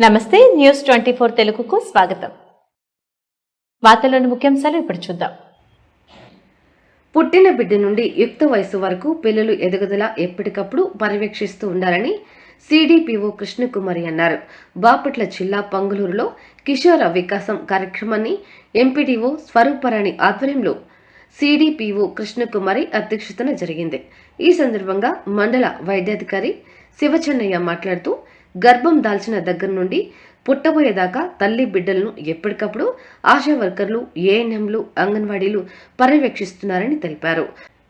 నమస్తే news twenty four తెలుగుకు స్వాగతం. వార్తల్లోని ముఖ్యాంశాలు ఇప్పుడు చూద్దాం. పుట్టిన బిడ్డ నుండి యుక్త వయసు వరకు పిల్లలు ఎదుగుదల ఎప్పటికప్పుడు పర్యవేక్షిస్తూ ఉండాలని సిడిపిఓ కృష్ణకుమారి అన్నారు. బాపట్ల జిల్లా పంగులూరులో కిషోర వికాసం కార్యక్రమాన్ని ఎంపీడీఓ స్వరూపరాణి ఆధ్వర్యంలో సిడిపిఓ కృష్ణకుమారి అధ్యక్షతన జరిగింది. ఈ సందర్భంగా మండల వైద్యాధికారి శివచెన్నయ్య మాట్లాడుతూ గర్భం దాల్చిన దగ్గర నుండి పుట్టబోయేదాకా తల్లి బిడ్డలను ఎప్పటికప్పుడు ఆశా వర్కర్లు ఏఎన్ఎంలు అంగన్వాడీలు పర్యవేక్షిస్తున్నారని తెలిపారు.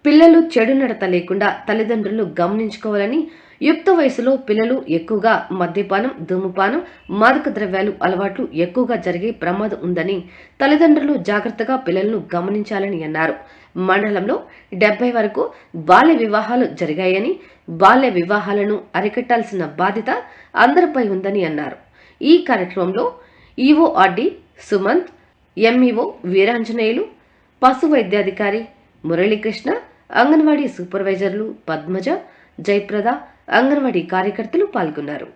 పిల్లలు చెడు నడత లేకుండా తల్లిదండ్రులు గమనించుకోవాలని యుక్త వయసులో పిల్లలు ఎక్కువగా మద్యపానం ధూమపానం మాదక ద్రవ్యాలు అలవాట్లు ఎక్కువగా జరిగే ప్రమాదం ఉందని తల్లిదండ్రులు జాగ్రత్తగా పిల్లలను గమనించాలని అన్నారు. మండలంలో డెబ్బై వరకు బాల్య వివాహాలు జరిగాయని బాల్య వివాహాలను అరికట్టాల్సిన బాధ్యత అందరిపై ఉందని అన్నారు. ఈ కార్యక్రమంలో ఈఓఆర్డి సుమంత్ ఎంఈఓ వీరాంజనేయులు పశు వైద్యాధికారి మురళీకృష్ణ అంగన్వాడీ సూపర్వైజర్లు పద్మజ జయప్రద అంగన్వాడీ కార్యకర్తలు పాల్గొన్నారు.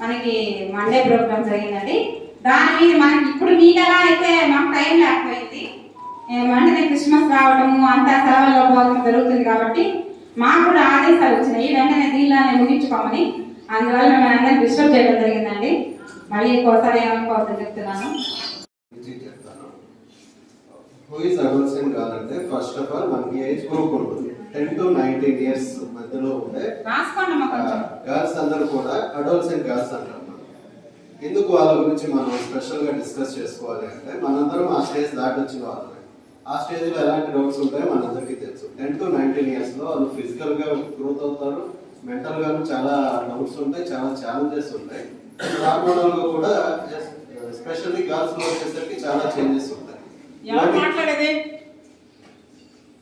మనకి మండే ప్రోగ్రామ్ జరిగిందండి. దాని మీద మనకి ఇప్పుడు మీకు ఎలా అయితే మాకు టైం లేకపోయింది. మండే క్రిస్మస్ రావడము అంతా సెలవుల్లో పోవడం జరుగుతుంది కాబట్టి మాకు కూడా ఆదేశాలు వచ్చినాయి. వెంటనే దీనిలోనే ముగించుకోమని. అందువల్ల మేము అందరినీ డిస్టర్బ్ చేయడం జరిగిందండి. మళ్ళీ ఇంకోసారి ఏమనుకోవద్దని చెప్తున్నాను. హూ ఇస్ అడోల్సెంట్ కాదంటే ఫస్ట్ ఆఫ్ ఆల్ మనకి ఏజ్ గ్రూప్ ఉంటుంది టెన్ టు నైన్టీన్ ఇయర్స్ మధ్యలో ఉండే గర్ల్స్ అందరూ కూడా అడోల్సెంట్ గర్ల్స్ అంటారు ఎందుకు వాళ్ళ గురించి మనం స్పెషల్గా డిస్కస్ చేసుకోవాలి అంటే మనందరం ఆ స్టేజ్ దాటి వచ్చిన వాళ్ళమే ఆ స్టేజ్లో ఎలాంటి డౌట్స్ ఉంటాయో మనందరికీ తెలుసు. టెన్ టు నైన్టీన్ ఇయర్స్లో వాళ్ళు ఫిజికల్గా గ్రోత్ అవుతారు మెంటల్గా చాలా డౌట్స్ ఉంటాయి చాలా ఛాలెంజెస్ ఉంటాయి. హార్మోనల్గా కూడా ఎస్పెషల్లీ గర్ల్స్లో వచ్చేసరికి చాలా చేంజెస్ ఉంటాయి.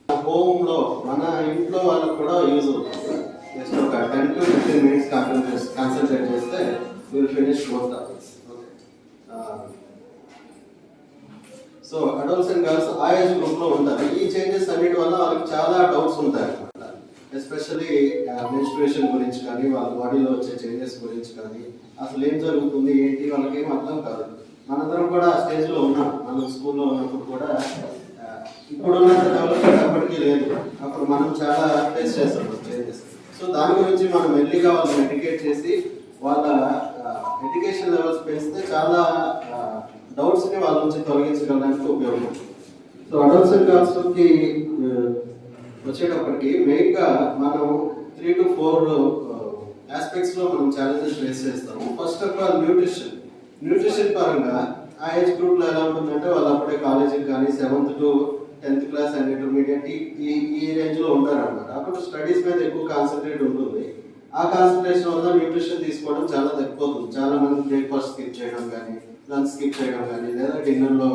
హోమ్లో మన ఇంట్లో వాళ్ళకి కూడా యూజ్ అవుతుంది. జస్ట్ ఒక ten to fifteen minutes concentrate concentrate చేస్తే will finish both topics so adults and girls ఆ ఏజ్ గ్రూప్లో ఉంటారు. ఈ చేంజెస్ అన్నిటి వల్ల వాళ్ళకి చాలా డౌట్స్ ఉంటాయి అనమాట ఎస్పెషల్లీ మెన్స్ట్రుయేషన్ గురించి కానీ వాళ్ళ బాడీలో వచ్చే చేంజెస్ గురించి కానీ అసలు ఏం జరుగుతుంది ఏంటి వాళ్ళకి ఏం అర్థం కాదు. మనందరం కూడా ఆ స్టేజ్లో ఉన్నాం. మనం స్కూల్లో ఉన్నప్పుడు కూడా ఇప్పుడున్న డెవలప్మెంట్ అప్పటికీ లేదు. అప్పుడు మనం చాలా ఫేస్ చేస్తాం చేంజెస్ సో దాని గురించి మనం మెల్లిగా వాళ్ళని ఎడ్యుకేట్ చేసి వాళ్ళ ఎడ్యుకేషన్ లెవెల్స్ పెంచితే చాలా డౌట్స్ని వాళ్ళ నుంచి తొలగించగలడానికి ఉపయోగపడుతుంది. సో అడల్ట్స్ అండ్కి వచ్చేటప్పటికి మెయిన్గా మనం త్రీ టు ఫోర్ ఆస్పెక్ట్స్లో మనం ఛాలెంజెస్ ఫేస్ చేస్తాము. First of all nutrition nutrition పరంగా ఆ ఏజ్ గ్రూప్లో ఎలా ఉంటుందంటే వాళ్ళు అప్పుడే కాలేజీకి కానీ seventh to tenth class and intermediate ఈ ఈ రేంజ్లో అప్పుడు స్టడీస్ మీద ఎక్కువ కాన్సన్ట్రేట్ ఉంటుంది. ఆ కాన్సన్ట్రేషన్ వల్ల న్యూట్రిషన్ తీసుకోవడం చాలా తగ్గిపోతుంది. చాలా మంది బ్రేక్ఫాస్ట్ స్కిప్ చేయడం కానీ లంచ్ స్కిప్ చేయడం కానీ లేదా డిన్నర్లో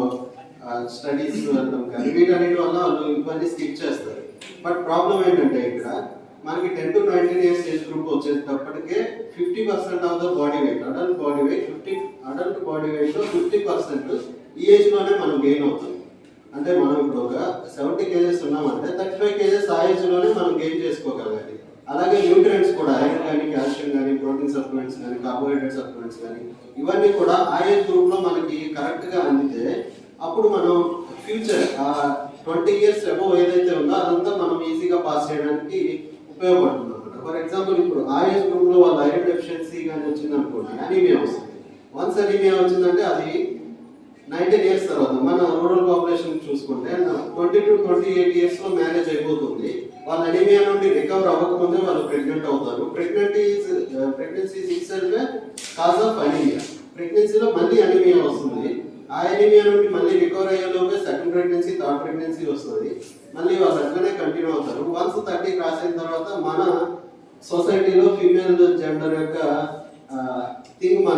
స్టడీస్ వెళ్ళడం కానీ వీటన్నిటి వల్ల వాళ్ళు ఇవన్నీ స్కిప్ చేస్తారు. బట్ ప్రాబ్లం ఏంటంటే ఇక్కడ మనకి ten to nineteen years age group వచ్చేటప్పటికే fifty percent of the body weight adult body weight fifty adult body వెయిట్లో ఫిఫ్టీ పర్సెంట్ ఈ ఏజ్లోనే మనం గెయిన్ అవుతుంది అంటే మనం ఇప్పుడు ఒక సెవెంటీ కేజెస్ ఉన్నామంటే థర్టీ ఫైవ్ కేజెస్ ఆ ఏజ్లోనే మనం గెయిన్ చేసుకోగలం. అలాగే న్యూట్రియంట్స్ కూడా ఐరన్ కానీ కాల్షియం కానీ ప్రోటీన్ సప్లిమెంట్స్ కానీ కార్బోహైడ్రేట్ సప్లిమెంట్స్ కానీ ఇవన్నీ కూడా ఆ గ్రూప్లో గ్రూప్లో మనకి కరెక్ట్గా అందితే అప్పుడు మనం ఫ్యూచర్ ఆ ట్వంటీ ఇయర్స్ అబోవ్ ఏదైతే ఉందో అదంతా మనం ఈజీగా పాస్ చేయడానికి ఉపయోగపడుతుంది అనమాట ఫర్ ఎగ్జాంపుల్ ఇప్పుడు ఆ ఏజ్ గ్రూప్లో వాళ్ళ ఐరన్ డెఫిషియన్సీ కానీ వచ్చింది అనుకోండి అనీమియా వస్తుంది. వన్స్ అనీమియా వచ్చిందంటే అది నైన్టీన్ ఇయర్స్ తర్వాత మన రూరల్ పాపులేషన్ చూసుకుంటే ట్వంటీ టు ట్వంటీ ఎయిట్ ఇయర్స్లో మ్యారేజ్ అయిపోతుంది. వాళ్ళ అనిమియా నుండి రికవర్ అవ్వకముందే వాళ్ళు ప్రెగ్నెంట్ అవుతారు. Pregnancy pregnancy cause of anaemia ప్రెగ్నెన్సీలో మళ్ళీ అనిమియా వస్తుంది. ఆ అనిమియా నుండి మళ్ళీ రికవర్ అయ్యేలోపే సెకండ్ ప్రెగ్నెన్సీ థర్డ్ ప్రెగ్నెన్సీ వస్తుంది. మళ్ళీ వాళ్ళు అట్లనే కంటిన్యూ అవుతారు. వన్స్ థర్టీ క్రాస్ అయిన తర్వాత మన సొసైటీలో ఫీమేల్ జెండర్ యొక్క uh, థింగ్ మనం